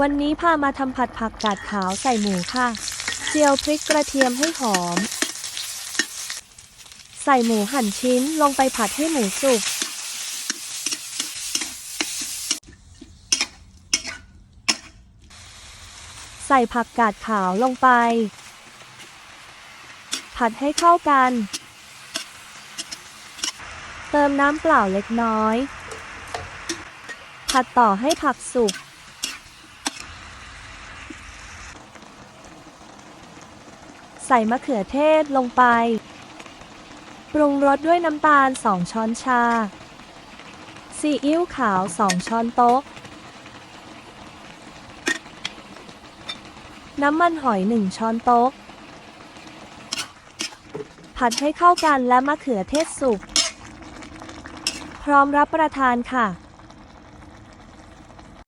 วันนี้พามาทำผัดผักกาดขาวใส่หมูค่ะ เจียวพริกกระเทียมให้หอม ใส่หมูหั่นชิ้นลงไปผัดให้หมูสุก ใส่ผักกาดขาวลงไป ผัดให้เข้ากัน เติมน้ำเปล่าเล็กน้อย ผัดต่อให้ผักสุก ใส่มะเขือเทศลงไป ปรุงรสด้วยน้ำตาล 2 ช้อนชา ซีอิ๊วขาว 2 ช้อนโต๊ะ น้ำมันหอย 1 ช้อนโต๊ะ ผัดให้เข้ากันและมะเขือเทศสุก พร้อมรับประทานค่ะ